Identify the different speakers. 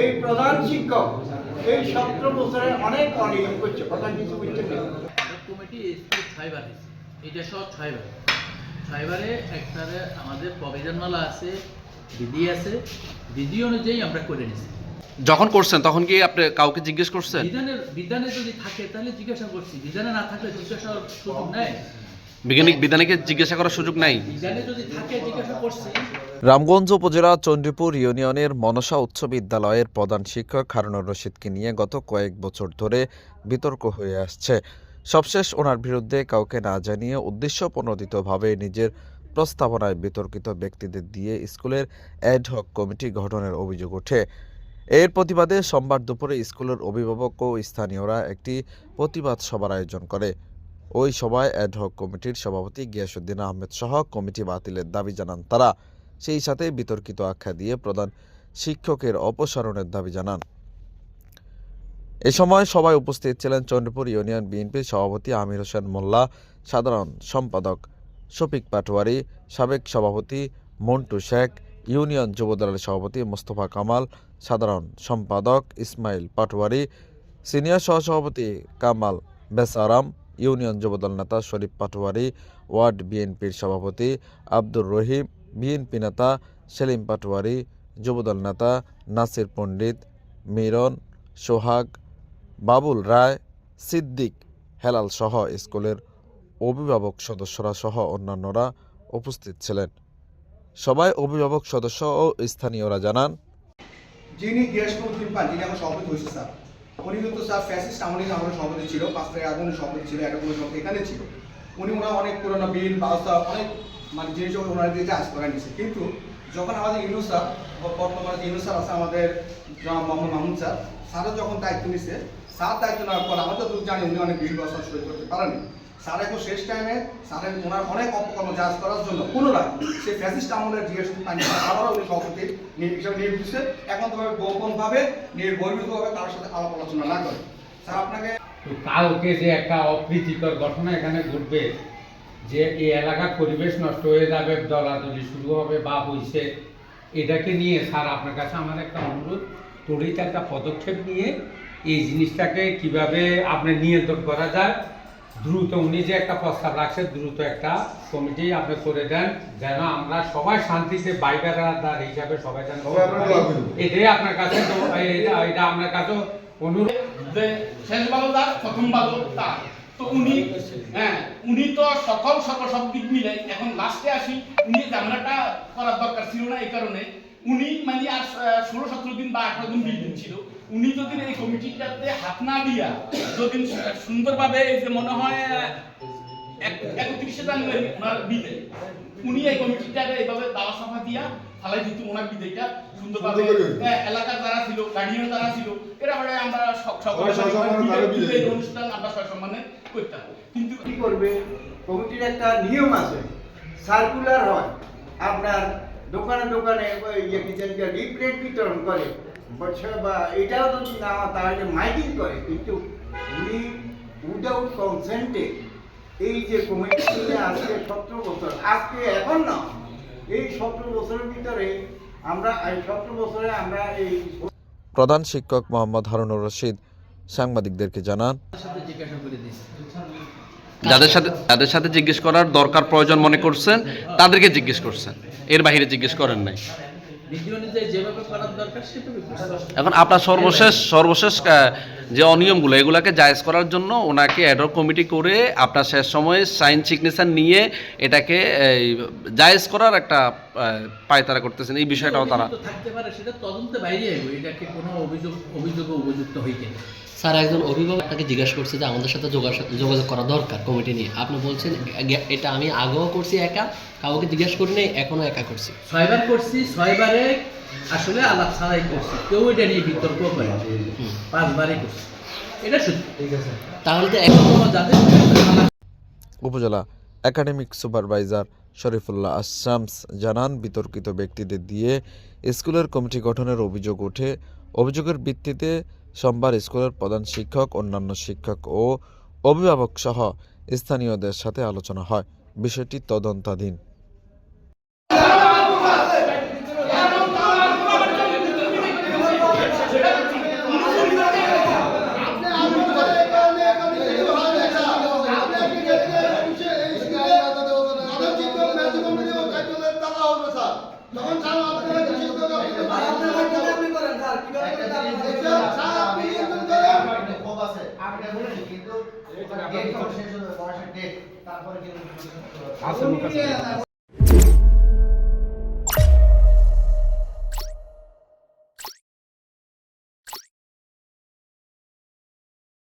Speaker 1: এই প্রধান শিক্ষক এই সতেরো বছরে অনেক অনিয়ম করছে কথা কিছু বুঝতে নেই।
Speaker 2: কমিটি এটা সহ ছয়বার ছয়বারে একটারে আমাদের প্রভিজনমালা আছে বিধি আছে বিধি অনুযায়ী আমরা করে নিছি।
Speaker 3: যখন করছেন তখন কি আপনি কাউকে জিজ্ঞেস করছেন?
Speaker 2: বিধানের বিধানে যদি থাকে তাহলে জিজ্ঞাসা করছি। বিধানে না থাকলে জিজ্ঞাসার সুযোগ নেয়
Speaker 3: বিজ্ঞানিক বিধানিকে জিজ্ঞাসা করার সুযোগ নাই।
Speaker 2: বিধানে যদি থাকে জিজ্ঞাসা করছি।
Speaker 4: রামগঞ্জ উপজেলা চণ্ডীপুর ইউনিয়নের মনসা উচ্চ বিদ্যালয়ের প্রধান শিক্ষক হারুনুর রশিদকে নিয়ে গত কয়েক বছর ধরে বিতর্ক হয়ে আসছে। সবশেষ ওনার বিরুদ্ধে কাউকে না জানিয়ে উদ্দেশ্যপ্রণোদিতভাবে নিজের প্রস্তাবনায় বিতর্কিত ব্যক্তিদের দিয়ে স্কুলের অ্যাডহক কমিটি গঠনের অভিযোগ ওঠে। এর প্রতিবাদে সোমবার দুপুরে স্কুলের অভিভাবক ও স্থানীয়রা একটি প্রতিবাদ সভার আয়োজন করে। ওই সভায় অ্যাডহক কমিটির সভাপতি গিয়াসুদ্দিন আহমেদ সহ কমিটি বাতিলের দাবি জানান তারা। সেই সাথে বিতর্কিত আখ্যা দিয়ে প্রধান শিক্ষকের অপসারণের দাবি জানান। এ সময় সবাই উপস্থিত ছিলেন চন্দ্রপুর ইউনিয়ন বিএনপির সভাপতি আমির হোসেন মোল্লা, সাধারণ সম্পাদক শফিক পাটোয়ারি, সাবেক সভাপতি মন্টু শেখ, ইউনিয়ন যুবদলের সভাপতি মোস্তফা কামাল, সাধারণ সম্পাদক ইসমাইল পাটোয়ারি, সিনিয়র সহসভাপতি কামাল বেসারাম, ইউনিয়ন যুবদল নেতা শরীফ পাটোয়ারি, ওয়ার্ড বিএনপির সভাপতি আব্দুর রহিম বিএনপি নেতা সেলিম পাটোয়ারি, যুবদল নেতা নাসির পণ্ডিত, মিরন, সোহাগ, বাবুল রায়, সিদ্দিক হেলাল সহ স্কুলের অভিভাবক সদস্যরা সহ অন্যান্যরা উপস্থিত ছিলেন। সবাই অভিভাবক সদস্য ও স্থানীয়রা জানান,
Speaker 5: যিনি পান, যিনি আমার সভাপতি হয়েছে স্যার। উনি কিন্তু, স্যার, ফ্যাসিস্ট আমলে সভাপতি ছিল, পাঁচ তারিখ সভাপতি ছিল কোনো সভাপতি এখানে ছিল। উনি ওনার অনেক পুরোনো বিল ব্যবস্থা অনেক মানে যে জিনিস ওনার দিয়ে কাজ করে নিছে কিন্তু যখন আমাদের ইনু স্যার বর্তমানে ইনু স্যার আছে আমাদের মোহাম্মদ মাহমুদ স্যার স্যারের যখন দায়িত্ব নিছে, স্যার দায়িত্ব নেওয়ার পর আমরা তো জানি উনি অনেক বিল ব্যবস্থা সই করতে পারেনি স্যার এখন শেষ টাইমে স্যারের ওনার অনেক অপকর্ম জাজ করার জন্য পুনরায় সেই ফ্যাসিস্ট আমলের পানি আবারও উনি সভাপতি হিসেবে নিয়োগ দিচ্ছে এখন তবে গোপনভাবে নির্বহিতভাবে তার সাথে আলাপ আলোচনা না করে। স্যার, আপনাকে
Speaker 6: কালকে যে একটা অপ্রীতিকর ঘটনা এখানে ঘটবে যে এই এলাকার পরিবেশ নষ্ট হয়ে যাবে দলাদলি শুরু হবে বা হয়েছে এটাকে নিয়ে স্যার আপনার কাছে আমার একটা অনুরোধ তড়িৎ একটা পদক্ষেপ নিয়ে এই জিনিসটাকে কীভাবে আপনি নিয়ন্ত্রণ করা যায় দ্রুত উনি যে একটা প্রস্তাব রাখছে দ্রুত একটা কমিটি আপনি করে দেন যেন আমরা সবাই শান্তিতে বাইবেরাদার হিসাবে সবাই যেন এটাই আপনার কাছে তো এটা এটা আপনার কাছে অনুরোধ।
Speaker 7: শেষ ভালো তার প্রথম ভালো তার। তো উনি হ্যাঁ উনি তো সকল সকল মিলে এখন লাস্টে আসি, উনি ঝামেলাটা করার দরকার ছিল না এই কারণে, উনি মানে আর ষোলো সতেরো দিন বা আঠারো দিন বিশ দিন ছিল, উনি যদি এই কমিটিটাতে হাত না দিয়া যদি সুন্দরভাবে এই যে মনে হয়, এক- একত্রিশে জানুয়ারি ওনার বিদায় উনি এই কমিটিটাকে এইভাবে দাওয়া সাফা দিয়া ফালাই দিত ওনার বিদায়টা সুন্দরভাবে হ্যাঁ, এলাকার যারা ছিল গার্ডিয়ান যারা ছিল এরা মানে আমরা সক- সকলে অনুষ্ঠান আমরা সসম্মানে করতাম। কিন্তু
Speaker 1: কি করবে? কমিটির একটা নিয়ম আছে। সার্কুলার হয়। আপনার দোকানে দোকানে ইয়ে লিফলেট বিতরণ করে। বলছে বা এটাও যদি না তাহলে মাইকিং করে। কিন্তু উনি উইদাউট কনসেন্টে এই যে কমিটি আজকে সতেরো বছর। আজকে এখন না। এই সতেরো বছরের ভিতরে আমরা এই সতেরো বছরে আমরা এই
Speaker 4: প্রধান শিক্ষক মোহাম্মদ হারুনুর রশিদ সাংবাদিকদেরকে জানান।
Speaker 3: যাদের সাথে যাদের সাথে জিজ্ঞেস করার দরকার প্রয়োজন মনে করছেন তাদেরকে জিজ্ঞেস করছেন। এর বাইরে জিজ্ঞেস করেন নাই। এখন আপনার সর্বশেষ সর্বশেষ যে অনিয়মগুলো এগুলাকে জায়েজ করার জন্য ওনাকে অ্যাডক কমিটি করে আপনার শেষ সময়ে সাইন সিগনেচার নিয়ে এটাকে এই, জায়েজ করার একটা পায়তারা করতেছেন। এই বিষয়টাও তারা
Speaker 2: থাকতে পারে সেটা তদন্তে বাইরে এটাকে কোনো অভিযোগ অভিযোগ উপযুক্ত হইতে
Speaker 8: স্যার একজন অভিভাবক আপনাকে জিজ্ঞাসা করছে যে আমাদের সাথে যোগাযোগ যোগাযোগ করা দরকার কমিটি নিয়ে। আপনি বলছেন এটা আমি আগেও করছি একা কাউকে জিজ্ঞাসা করি নাই এখনও একা করছি।
Speaker 2: ছয়বার করছি ছয়বারে আসলে আলাপ ছাড়াই করছি। কেউ এটা নিয়ে বিতর্ক করে পাঁচবারই করছি। এটা সত্যি।
Speaker 8: তাহলে তো এখন
Speaker 2: যাদের
Speaker 4: উপজেলা একাডেমিক সুপারভাইজার শরীফুল্লাহ আশামস জানান বিতর্কিত ব্যক্তিদের দিয়ে স্কুলের কমিটি গঠনের অভিযোগ ওঠে। অভিযোগের ভিত্তিতে সোমবার স্কুলের প্রধান শিক্ষক অন্যান্য শিক্ষক ও অভিভাবক সহ স্থানীয়দের সাথে আলোচনা হয়। বিষয়টি তদন্তাধীন।
Speaker 9: ডেট তারপরে কিন্তু